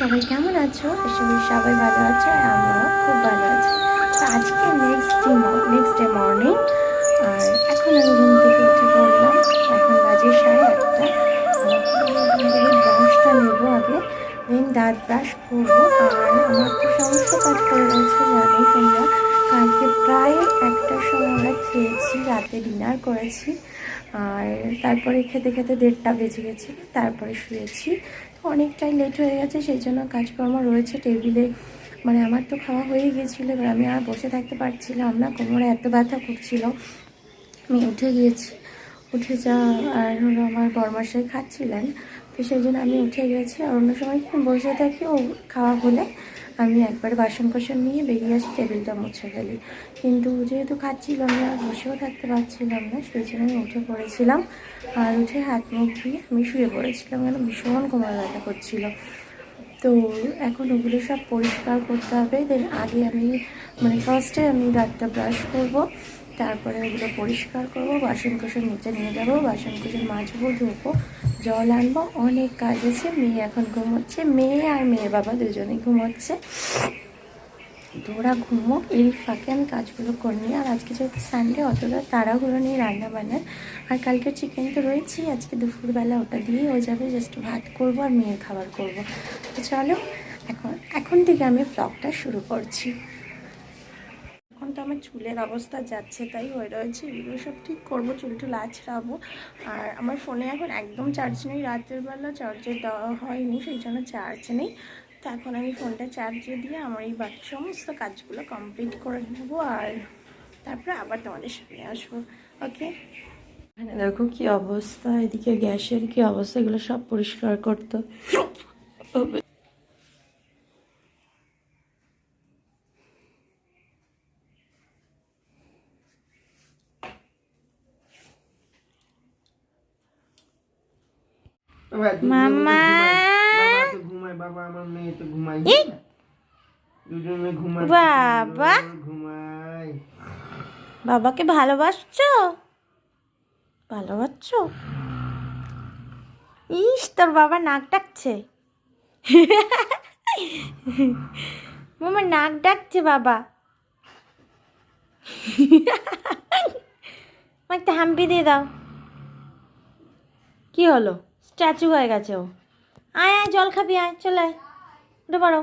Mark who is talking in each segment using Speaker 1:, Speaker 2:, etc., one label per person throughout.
Speaker 1: সবাই কেমন আছো? করি সবাই ভালো আছো আমরাও খুব ভালো আছি। তো আজকে next day next day morning আর এখন আমি ঘুম থেকে উঠে পড়লাম। এখন বাজে সাড়ে আটটা। ব্রাশটা নেব আগে দেন দাঁত ব্রাশ করব। আর আমার তো সমস্ত কাজ করে রয়েছে জানোই তোমরা। কালকে প্রায় একটার সময় আমরা খেয়েছি, রাতে ডিনার করেছি। আর তারপরে খেতে খেতে দেড়টা বেজে গেছিল, তারপরে শুয়েছি। অনেকটাই লেট হয়ে গেছে, সেই জন্য কাজকর্ম রয়েছে টেবিলে মানে আমার তো খাওয়া হয়ে গিয়েছিল, এবার আমি আর বসে থাকতে পারছিলাম না, কোমরে এত ব্যথা করছিল। আমি উঠে গিয়েছি, উঠে যা আর হলো আমার বরমাসাই খাচ্ছিলেন। তো সেই জন্য আমি উঠে গেছি, আর অন্য সময় বসে থাকি, ও খাওয়া হলে আমি একবার বাসন কোসন নিয়ে বেরিয়ে আসি, টেবিলটা মুছে ফেলি। কিন্তু যেহেতু খাচ্ছিল আমি আর বসেও থাকতে পারছিলাম না, সেই জন্য আমি উঠে পড়েছিলাম। আর উঠে হাত মুখ ধুয়ে আমি শুয়ে পড়েছিলাম কেন? ভীষণ কোমর ব্যথা করছিল। তো এখন ওগুলো সব পরিষ্কার করতে হবে। দেন আগে আমি মানে ফার্স্টে আমি দাঁতটা ব্রাশ করব। তারপরে ওগুলো পরিষ্কার করব বাসন কোসন নিচে নিয়ে যাব বাসন কোসন মাজবো, ধুবো, জল আনব, অনেক কাজ আছে, মেয়ে এখন ঘুমোচ্ছে, মেয়ে আর মেয়ের বাবা দুজনেই ঘুমোচ্ছে। তো ওরা ঘুমোক, এই ফাঁকে আমি কাজগুলো করে আর আজকে যেহেতু সানডে অতটা তাড়াহুড়ো নিয়ে রান্না বান্নার। আর কালকে চিকেন তো রয়েছেই, আজকে দুপুরবেলা ওটা দিয়ে হয়ে যাবে জাস্ট ভাত করব আর মেয়ের খাবার করব। তো চলো, এখন এখন থেকে আমি ব্লগটা শুরু করছি। তো আমার চুলের অবস্থা যাচ্ছে, তাই হয়ে রয়েছে। এগুলো সব ঠিক করব, চুল টুল আছড়াবো। আর আমার ফোনে এখন একদম চার্জ নেই, রাতের বেলা চার্জে দেওয়া হয়নি, সেই জন্য চার্জ নেই। তো এখন আমি ফোনটা চার্জে দিয়ে আমার এই বাকি সমস্ত কাজগুলো কমপ্লিট করে নেব আর তারপরে আবার তোমাদের সামনে আসব ওকে এখানে দেখো কি অবস্থা, এদিকে গ্যাসের কি অবস্থা, এগুলো সব পরিষ্কার করতে
Speaker 2: মামা।
Speaker 3: বাবা ঘুমায় বাবা আমার মেয়ে তো ঘুমায় দুজনে ঘুমায়
Speaker 2: বাবা।
Speaker 3: ঘুমায়।
Speaker 2: বাবাকে ভালোবাসছো? ভালোবাসছো? ইস তোর বাবা নাক ডাকছে। মামা নাক ডাকছে বাবা। মা একটা হাম্পি দিয়ে দাও। কি হলো? স্ট্যাচু হয়ে গেছে ও। আয় আয় জল খাবি আয় চলে আয়। উঠে পড়ো।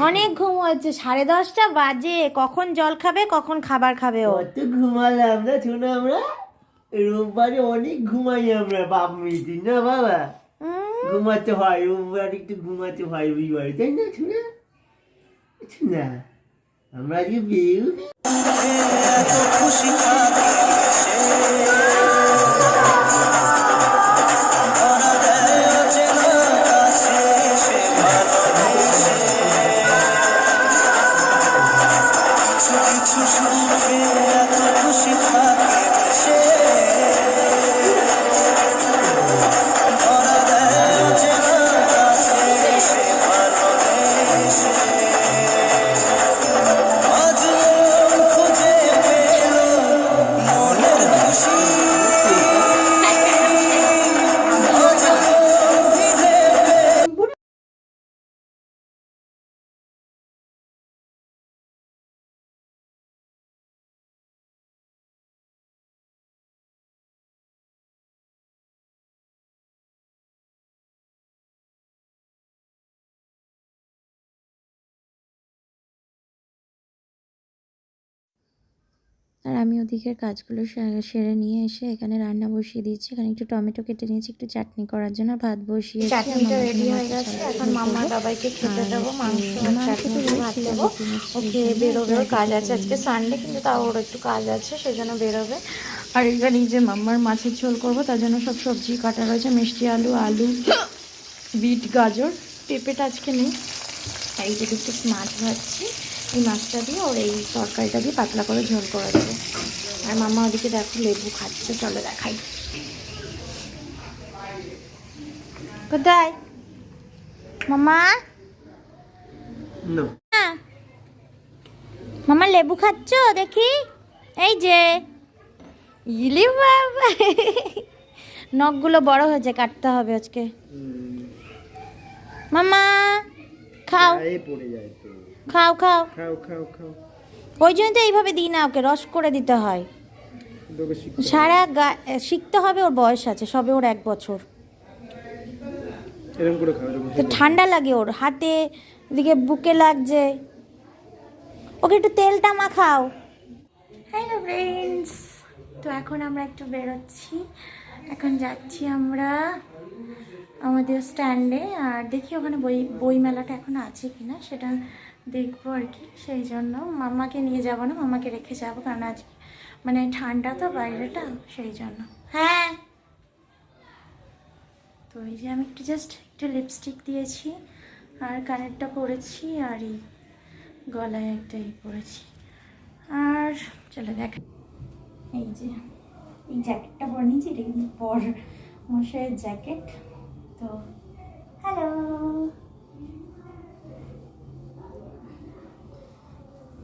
Speaker 2: অনেক ঘুম হয়েছে সাড়ে দশটা বাজে। কখন জল খাবে কখন খাবার খাবে ও।
Speaker 3: তো ঘুমালাম না শোনো আমরা। রোববারে অনেক ঘুমাই আমরা বাপ মিটিং না বাবা? ঘুমাতে হয় রোববার একটু ঘুমাতে হয় রবিবারে তাই না শোনা? শোনা আমরা যে বিয়ে
Speaker 1: আর আমি ওদিকের কাজগুলো সেরে নিয়ে এসে এখানে রান্না বসিয়ে দিয়েছি। এখানে একটু টমেটো কেটে নিয়েছি একটু চাটনি করার জন্য। ভাত বসিয়ে
Speaker 2: চাটনিটা রেডি হয়ে গেছে। এখন মাম্মার বাবাইকে খেতে দেবো মাংস চাটনি ভাত দেবো। ও খেয়ে বেরোবে ওর কাজ আছে আজকে সানডে কিন্তু তাও ওর একটু কাজ আছে সেই জন্য বেরোবে। আর এখানে যে মাম্মার মাছের ঝোল করব তার জন্য সব সবজি কাটা রয়েছে মিষ্টি আলু আলু বিট গাজর। পেঁপেটা আজকে নেই। এই যে একটু মাছ ভাজছি। এই মাছটা দিয়ে ওর এই তরকারিটা দিয়ে পাতলা করে ঝোল করে দেবো আর মামা ওদিকে দেখো লেবু খাচ্ছে চলো দেখাই। কোথায়? মামা?
Speaker 3: না
Speaker 2: মামা লেবু খাচ্ছ? দেখি। এই যে। ইলি বাবা। নখগুলো বড় হয়েছে কাটতে হবে আজকে। মামা খাও।
Speaker 3: পড়ে যায়।
Speaker 2: খাও খাও।
Speaker 3: খাও খাও খাও।
Speaker 2: ওই জন্য তো এইভাবে দিই না ওকে রস করে দিতে হয়। সারা গা শিখতে হবে ওর বয়স আছে সবে ওর এক বছর। তো ঠান্ডা লাগে ওর হাতে এদিকে বুকে লাগছে। ওকে একটু তেলটা মাখাও।
Speaker 1: হ্যালো ফ্রেন্ডস তো এখন আমরা একটু বেরোচ্ছি। এখন যাচ্ছি আমরা আমাদের স্ট্যান্ডে, আর দেখি ওখানে বই বই মেলাটা এখন আছে কি না সেটা দেখব আর কি। সেই জন্য মামাকে নিয়ে যাব না, মামাকে রেখে যাব, কারণ আজ মানে ঠান্ডা তো বাইরেটা, সেই জন্য। হ্যাঁ! তো এই যে আমি একটু জাস্ট একটু লিপস্টিক দিয়েছি, আর কানেরটা পরেছি, আর এই গলায় একটা ই পরেছি। আর চলে দেখ। এই যে, এই জ্যাকেটটা পরে নিয়েছি, এটা কিন্তু বর মশাইয়ের জ্যাকেট তো, হ্যালো।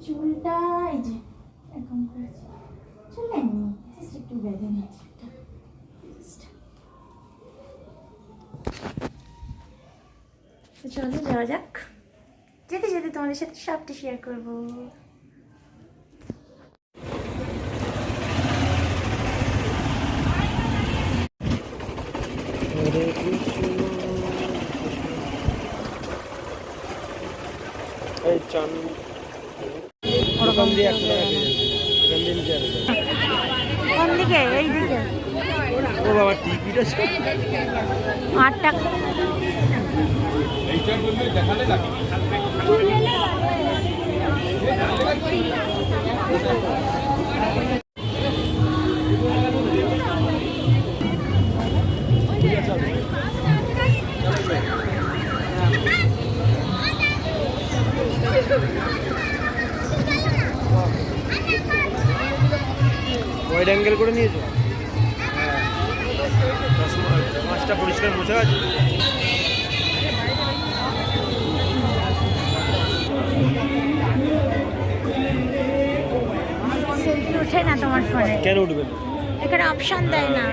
Speaker 1: চুলটা এই যে এরকম করেছি। চুলে নি জাস্ট একটু বেঁধে নিয়েছি একটা। চলো, যাওয়া যাক। যেতে যেতে তোমাদের সাথে সবটা শেয়ার করব।
Speaker 3: এই চান। ওরকম দিয়ে একটা টাকা।
Speaker 2: কোন দিকে এই দিকে
Speaker 3: ও বাবা টিকিট আছে
Speaker 2: আট টাকা
Speaker 3: ওয়াইড অ্যাঙ্গেল করে নিয়েছো? হ্যাঁ দশ পাঁচটা পরিষ্কার মোছা আছে।
Speaker 2: ওঠে না তোমার ফোনে
Speaker 3: কেন উঠবে না?
Speaker 2: এখানে অপশন দেয় না।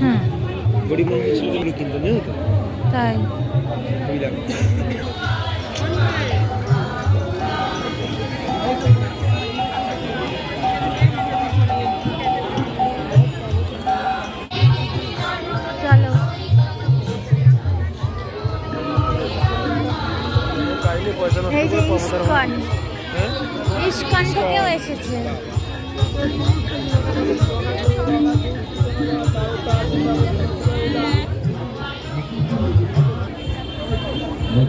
Speaker 2: হুম।
Speaker 3: গরিব মানুষ তো?
Speaker 2: তাই। এই যে ইস্কন। এসেছে।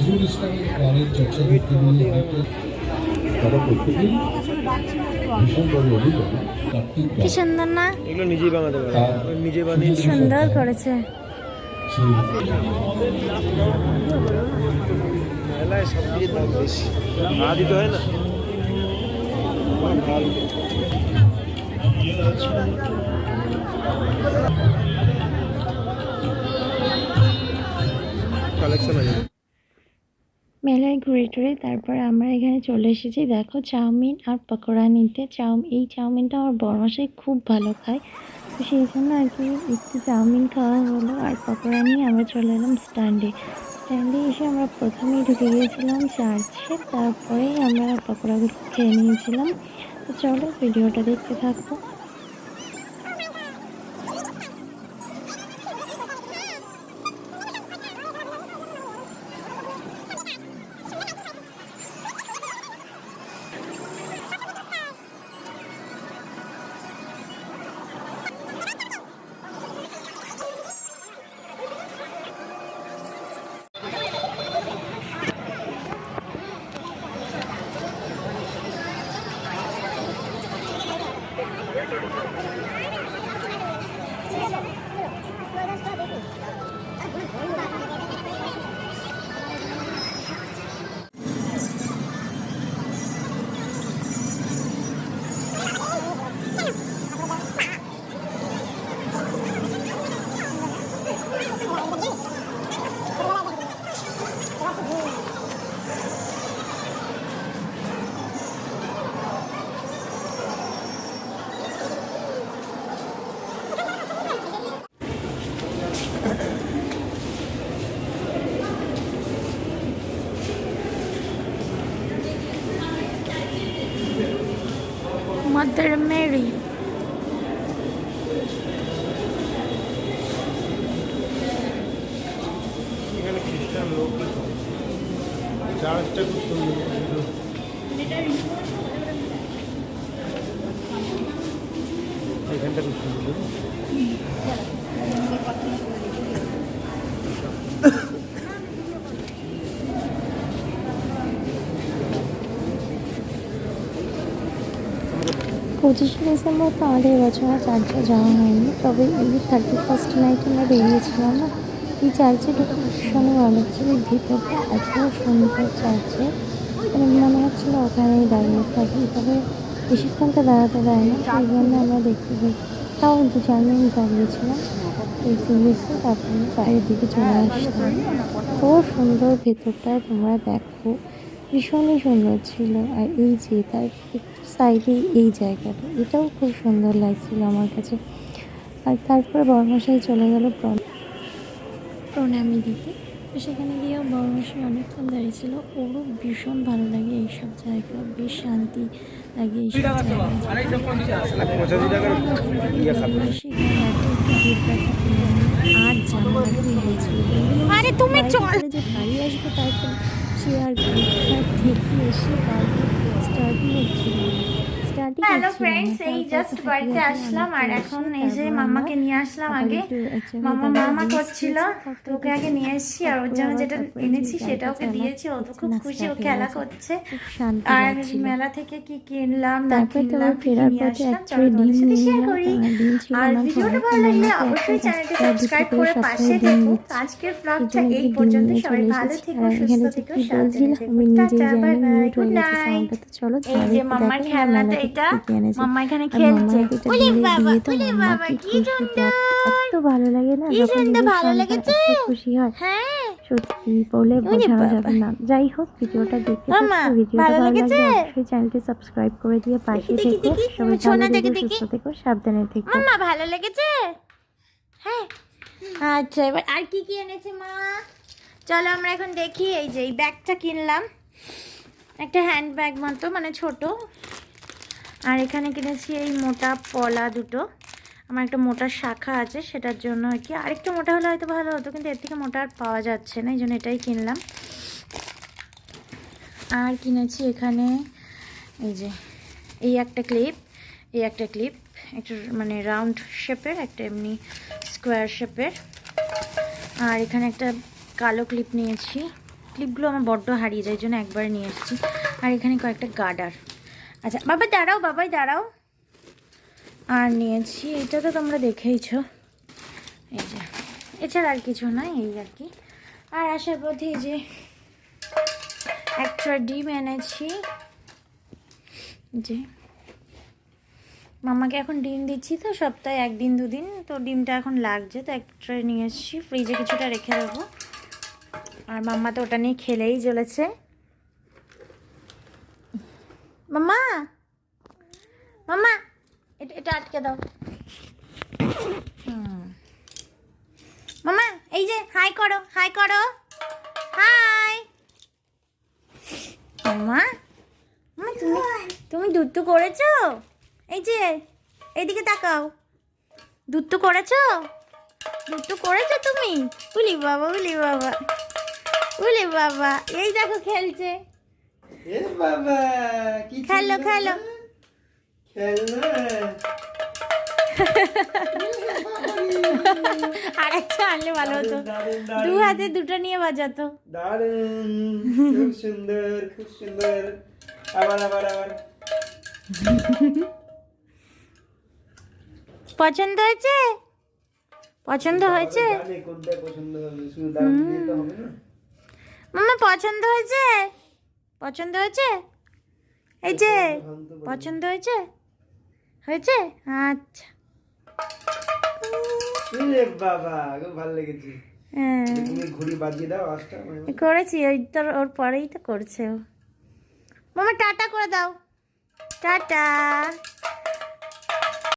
Speaker 4: নজরুল ইসলামের গানের চর্চা করতে গিয়ে হয়তো তারা প্রত্যেকেই ভীষণভাবে কার্তিক
Speaker 2: কি সুন্দর না?
Speaker 3: এগুলো নিজেই বানাতে পারে। ওই নিজে বানিয়ে
Speaker 2: সুন্দর করেছে।
Speaker 4: সেই
Speaker 3: মেলায় সব দিয়ে দাম বেশি। ভাড়া দিতে হয় না? কালেকশন আছে।
Speaker 1: মেলায় ঘুরে টুরে তারপর আমরা এখানে চলে এসেছি। দেখো চাউমিন আর পকোড়া নিতে। চাউ এই চাউমিনটা আমার বরমাসাই খুব ভালো খায়। তো সেই জন্য আর কি একটু চাউমিন খাওয়া হলো আর পকোড়া নিয়ে আমরা চলে এলাম স্ট্যান্ডে। স্ট্যান্ডে এসে আমরা প্রথমেই ঢুকে গিয়েছিলাম চার্চে। তারপরেই আমরা পকোড়াগুলো খেয়ে নিয়েছিলাম। তো চলো ভিডিওটা দেখতে থাকব
Speaker 3: চার্চটা খুব সুন্দর এখানটা খুব সুন্দর
Speaker 1: পঁচিশে ডিসেম্বর তো আমাদের এবছর আর চার্চে যাওয়া হয়নি তবে এই থার্টি ফার্স্ট নাইট আমরা বেরিয়েছিলাম না এই চার্চে ঢুকে ভীষণই ভালো এই ভিতরটা এত সুন্দর চার্চে মানে মনে হচ্ছিল ওখানেই দাঁড়িয়ে থাকি, তবে বেশিক্ষণ তো দাঁড়াতে দেয় না সেই জন্য আমরা দেখতে তাও দু চার মিনিট দাঁড়িয়েছিলাম। এই দেখতে তারপরে বাইরের দিকে চলে আসতাম তো সুন্দর ভেতরটা তোমরা দেখো। ভীষণই সুন্দর ছিল। আর এই যে তার সাইডে এই জায়গাটা, এটাও খুব সুন্দর লাগছিল আমার কাছে। আর তারপরে বরমশাই চলে গেল প্রণ- প্রণামী দিতে। তো সেখানে গিয়েও বরমশাই অনেকক্ষণ দাঁড়িয়েছিল। ওরও ভীষণ ভালো লাগে এইসব জায়গা বেশ শান্তি লাগে এইসব
Speaker 3: টাকার ইয়ে খাবে।
Speaker 1: আর জানালা হয়েছিল আরে তুমি চল। যে বাড়ি আসব তারপর সে আর থেকে এসে বাড়ি স্টার্টই হচ্ছিল
Speaker 2: হ্যালো ফ্রেন্ডস এই জাস্ট বাড়িতে আসলাম আর এখন এই যে মামাকে নিয়ে আসলাম আগে। মামা মামা করছিল তো ওকে আগে নিয়ে এসেছি আর ওর জন্য যেটা এনেছি সেটা ওকে দিয়েছি ও তো খুব খুশি ও খেলা করছে। আর মেলা থেকে কি কিনলাম না কিনলাম
Speaker 1: ফেরার পথে ডিম নিয়ে
Speaker 2: করি।
Speaker 1: আর ছিল
Speaker 2: আর ভিডিওটা ভালো লাগলে অবশ্যই চ্যানেলটি সাবস্ক্রাইব করে পাশে আজকের ব্লগটা এই পর্যন্ত সবাই ভালো। থেকো সুস্থ থেকো থেকো। Tata bye bye good night
Speaker 1: চলো
Speaker 2: এই যে
Speaker 1: দেখো
Speaker 2: খেলনাটা
Speaker 1: মেলা থেকে এনেছি। এত ভালো লাগে না যখন খুশি হয়। সত্যি বলে বোঝানো যাবে না। যাই হোক ভিডিওটা দেখতে ভিডিওটা
Speaker 2: ভালো
Speaker 1: ভালো লাগলে অবশ্যই চ্যানেলটি সাবস্ক্রাইব করে দিয়ে পাশে থেকো। সবাই ভালো সুস্থ থেকো সাবধানে থেকো।
Speaker 2: ভালো লেগেছে? হ্যাঁ। আচ্ছা এবার আর কি কি এনেছে মা? চলো আমরা এখন দেখি এই যে এই ব্যাগটা কিনলাম। একটা হ্যান্ড ব্যাগ মতো মানে ছোট। আর এখানে কিনেছি এই মোটা পলা দুটো। আমার একটা মোটা শাখা আছে, সেটার জন্য আর কি। আরেকটু মোটা হলে হয়তো ভালো হতো, কিন্তু এর থেকে মোটা আর পাওয়া যাচ্ছে না, এই জন্য এটাই কিনলাম। আর কিনেছি এখানে এই যে, এই একটা ক্লিপ, এই একটা ক্লিপ, একটা মানে রাউন্ড শেপের, একটা এমনি স্কোয়ার শেপের। আর এখানে একটা কালো ক্লিপ নিয়েছি। ক্লিপগুলো আমার বড্ড হারিয়ে যায় জন্য একবার নিয়ে এসেছি। আর এখানে কয়েকটা গার্ডার আচ্ছা বাবা দাঁড়াও বাবাই দাঁড়াও। আর নিয়েছি, এটা তো তোমরা দেখেইছো। এই যে, এছাড়া আর কিছু না, এই আর কি। আর আসার পথে যে একটা ডিম এনেছি। যে, মামাকে এখন ডিম দিচ্ছি তো, সপ্তাহে একদিন, দুদিন, তো ডিমটা এখন লাগছে, তো একটা নিয়ে এসেছি ফ্রিজে কিছুটা রেখে দেবো। আর মাম্মা তো ওটা নিয়ে খেলেই চলেছে মাম্মা মাম্মা এটা এটা আটকে দাও। মামা এই যে হাই করো হাই করো। হাই! মামা মামা তুমি তুমি দুধ তো করেছ? এই যে এইদিকে তাকাও। দুধ তো করেছ? দুধ তো করেছ তুমি? উলি বাবা উলি বাবা উলি বাবা এই দেখো খেলছে।
Speaker 3: এ বাবা কি
Speaker 2: খেলো খেলো।
Speaker 3: খেলনা
Speaker 2: আর একটা আনলে ভালো হতো। দু হাতে দুটো নিয়ে বাজাতো।
Speaker 3: দারুণ খুব সুন্দর খুব সুন্দর। আবার আবার আবার।
Speaker 2: পছন্দ হয়েছে? পছন্দ হয়েছে? মামা পছন্দ হয়েছে? পছন্দ হয়েছে? এই যে পছন্দ হয়েছে? হয়েছে? আচ্ছা।
Speaker 3: বাবা ভালো লেগেছে।
Speaker 2: হ্যাঁ। করেছি ওই তো ওর পরেই তো করছে ও। মামা টাটা করে দাও। টাটা।